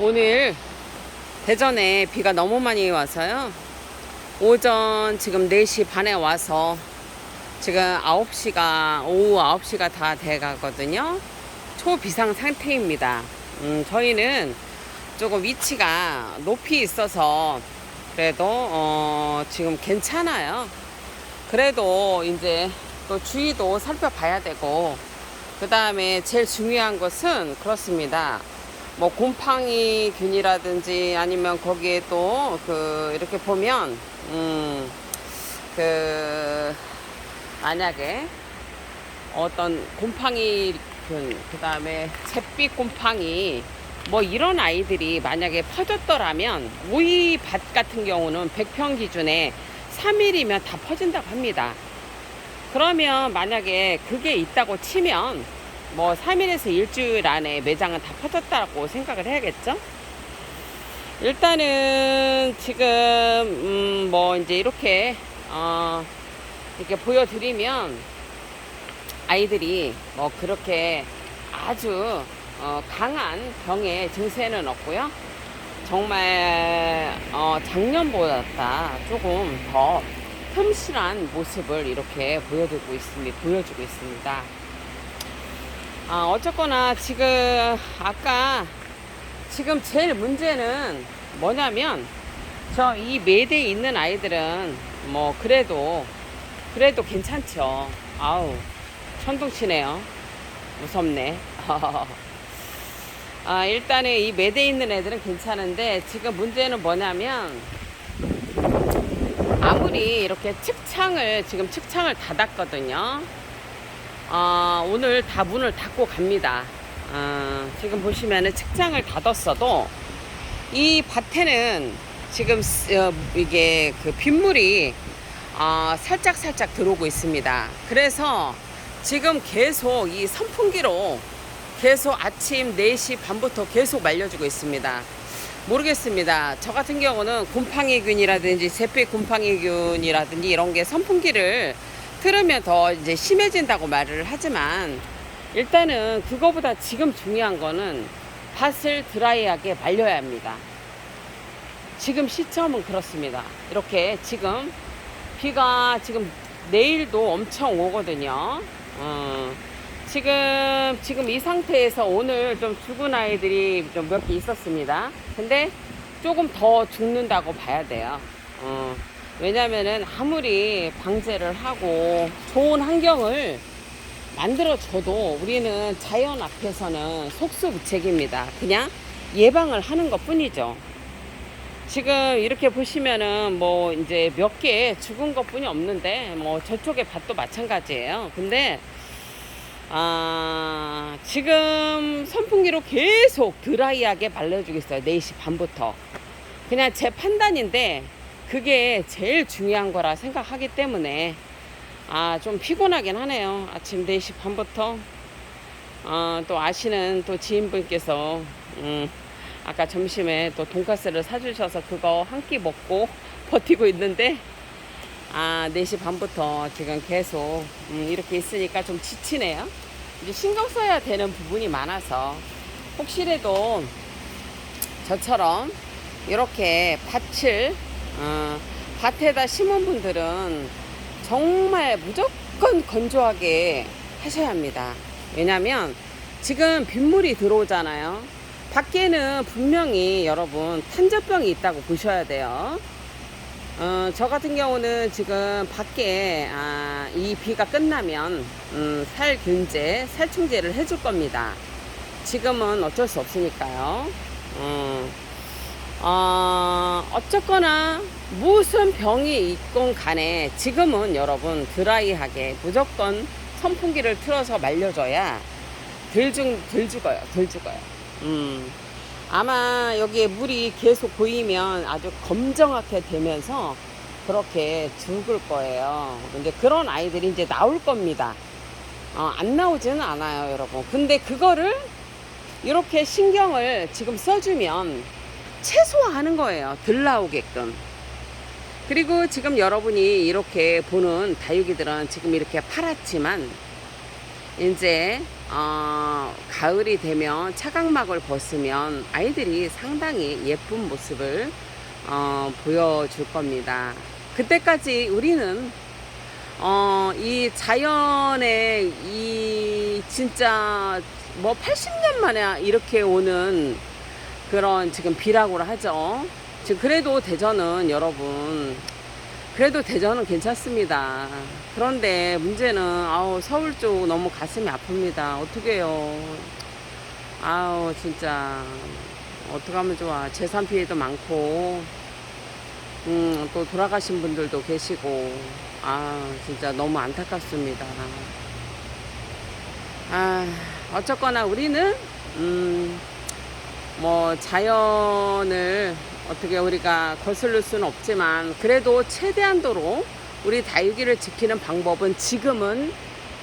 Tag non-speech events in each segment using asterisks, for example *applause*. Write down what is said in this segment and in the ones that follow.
오늘 대전에 비가 너무 많이 와서요. 오전 지금 4시 반에 와서 지금 9시가, 오후 9시가 다 돼 가거든요. 초비상 상태입니다. 음, 저희는 조금 위치가 높이 있어서 그래도, 어, 지금 괜찮아요. 그래도 이제 또 주위도 살펴봐야 되고, 그 다음에 제일 중요한 것은 그렇습니다. 뭐 곰팡이 균이라든지 아니면 거기에 또 그 이렇게 보면 음 그 만약에 어떤 곰팡이 균 그다음에 잿빛 곰팡이 뭐 이런 아이들이 만약에 퍼졌더라면 오이밭 같은 경우는 100평 기준에 3일이면 다 퍼진다고 합니다. 그러면 만약에 그게 있다고 치면 뭐 3일에서 일주일 안에 매장은 다 퍼졌다고 생각을 해야겠죠? 일단은 지금 음 뭐 이제 이렇게 어 이렇게 보여드리면 아이들이 뭐 그렇게 아주 어 강한 병의 증세는 없고요. 정말 어 작년보다 조금 더 흠실한 모습을 이렇게 보여주고 있습니다. 보여주고 있습니다. 아, 어쨌거나 지금 아까 지금 제일 문제는 뭐냐면 저 이 매대에 있는 아이들은 뭐 그래도 그래도 괜찮죠. 아우 천둥치네요. 무섭네. *laughs* 아, 일단은 이 매대에 있는 애들은 괜찮은데 지금 문제는 뭐냐면 아무리 이렇게 측창을 지금 측창을 닫았거든요. 어, 오늘 다 문을 닫고 갑니다. 어, 지금 보시면은 측장을 닫았어도 이 밭에는 지금 스- 어, 이게 그 빗물이 어, 살짝 살짝 들어오고 있습니다. 그래서 지금 계속 이 선풍기로 계속 아침 4시 반부터 계속 말려주고 있습니다. 모르겠습니다. 저 같은 경우는 곰팡이균이라든지 잿빛 곰팡이균이라든지 이런 게 선풍기를 틀으면 더 이제 심해진다고 말을 하지만 일단은 그거보다 지금 중요한 거는 밭을 드라이하게 말려야 합니다. 지금 시점은 그렇습니다. 이렇게 지금 비가 지금 내일도 엄청 오거든요. 어, 지금 지금 이 상태에서 오늘 좀 죽은 아이들이 좀 몇 개 있었습니다. 근데 조금 더 죽는다고 봐야 돼요. 어, 왜냐면은 아무리 방제를 하고 좋은 환경을 만들어줘도 우리는 자연 앞에서는 속수무책입니다. 그냥 예방을 하는 것 뿐이죠. 지금 이렇게 보시면은 뭐 이제 몇 개 죽은 것 뿐이 없는데 뭐 저쪽에 밭도 마찬가지예요. 근데 아, 지금 선풍기로 계속 드라이하게 말려주고 있어요. 4시 반부터. 그냥 제 판단인데 그게 제일 중요한 거라 생각하기 때문에 아, 좀 피곤하긴 하네요. 아침 4시 반부터. 아, 또 아시는 또 지인분께서 음, 아까 점심에 또 돈가스를 사주셔서 그거 한 끼 먹고 *laughs* 버티고 있는데 아, 4시 반부터 지금 계속 음, 이렇게 있으니까 좀 지치네요. 이제 신경 써야 되는 부분이 많아서 혹시라도 저처럼 이렇게 밭을 어, 밭에다 심은 분들은 정말 무조건 건조하게 하셔야 합니다. 왜냐면 지금 빗물이 들어오잖아요. 밖에는 분명히 여러분 탄저병이 있다고 보셔야 돼요. 어, 저 같은 경우는 지금 밖에 아, 이 비가 끝나면 음, 살균제, 살충제를 해줄 겁니다. 지금은 어쩔 수 없으니까요. 어, 어, 어쨌거나 무슨 병이 있건 간에 지금은 여러분 드라이하게 무조건 선풍기를 틀어서 말려줘야 덜, 죽, 덜 죽어요. 덜 죽어요. 음. 아마 여기에 물이 계속 보이면 아주 검정하게 되면서 그렇게 죽을 거예요. 근데 그런 아이들이 이제 나올 겁니다. 어, 안 나오지는 않아요, 여러분. 근데 그거를 이렇게 신경을 지금 써주면 최소화하는 거예요. 덜 나오게끔. 그리고 지금 여러분이 이렇게 보는 다육이들은 지금 이렇게 파랗지만 이제 어, 가을이 되면 차각막을 벗으면 아이들이 상당히 예쁜 모습을 어, 보여줄 겁니다. 그때까지 우리는 어, 이 자연의 이 진짜 뭐 80년 만에 이렇게 오는 그런 지금 비라고를 하죠. 지금 그래도 대전은 여러분 그래도 대전은 괜찮습니다. 그런데 문제는 아우 서울 쪽 너무 가슴이 아픕니다. 어떡해요. 아우 진짜 어떡하면 좋아. 재산 피해도 많고 음, 또 돌아가신 분들도 계시고 아 진짜 너무 안타깝습니다. 아 어쨌거나 우리는 음, 뭐 자연을 어떻게 우리가 거슬릴 수는 없지만 그래도 최대한도로 우리 다육이를 지키는 방법은 지금은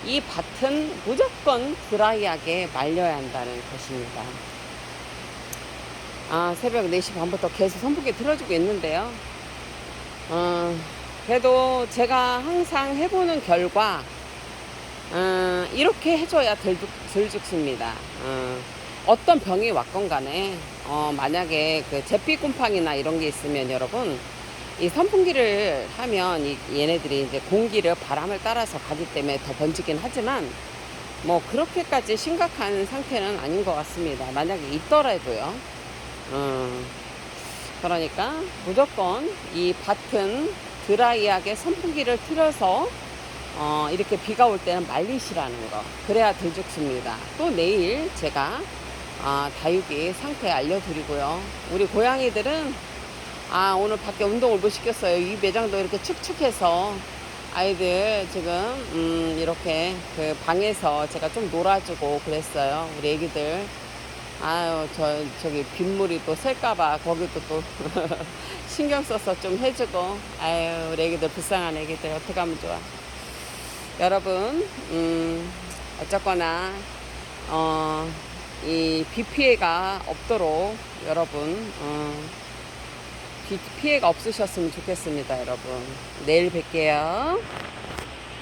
이 밭은 무조건 드라이하게 말려야 한다는 것입니다. 아, 새벽 4시 반부터 계속 선풍기 틀어주고 있는데요. 어, 그래도 제가 항상 해보는 결과, 어, 이렇게 해줘야 덜, 죽, 덜 죽습니다. 어, 어떤 병이 왔건 간에, 어, 만약에 그 제피곰팡이나 이런 게 있으면 여러분, 이 선풍기를 하면 이, 얘네들이 이제 공기를 바람을 따라서 가기 때문에 더 번지긴 하지만, 뭐, 그렇게까지 심각한 상태는 아닌 것 같습니다. 만약에 있더라도요. 음, 그러니까 무조건 이 밭은 드라이하게 선풍기를 틀어서 어, 이렇게 비가 올 때는 말리시라는 거. 그래야 덜 죽습니다. 또 내일 제가 아, 다육이 상태 알려드리고요. 우리 고양이들은 아, 오늘 밖에 운동을 못 시켰어요. 이 매장도 이렇게 축축해서 아이들 지금 음, 이렇게 그 방에서 제가 좀 놀아주고 그랬어요. 우리 애기들. 아유, 저, 저기 빗물이 또 셀까봐 거기도 또 *laughs* 신경 써서 좀 해주고. 아유, 우리 애기들 불쌍한 애기들 어떻게 하면 좋아. 여러분, 음, 어쨌거나, 어, 이 비 피해가 없도록 여러분, 어, 비 피해가 없으셨으면 좋겠습니다, 여러분. 내일 뵐게요.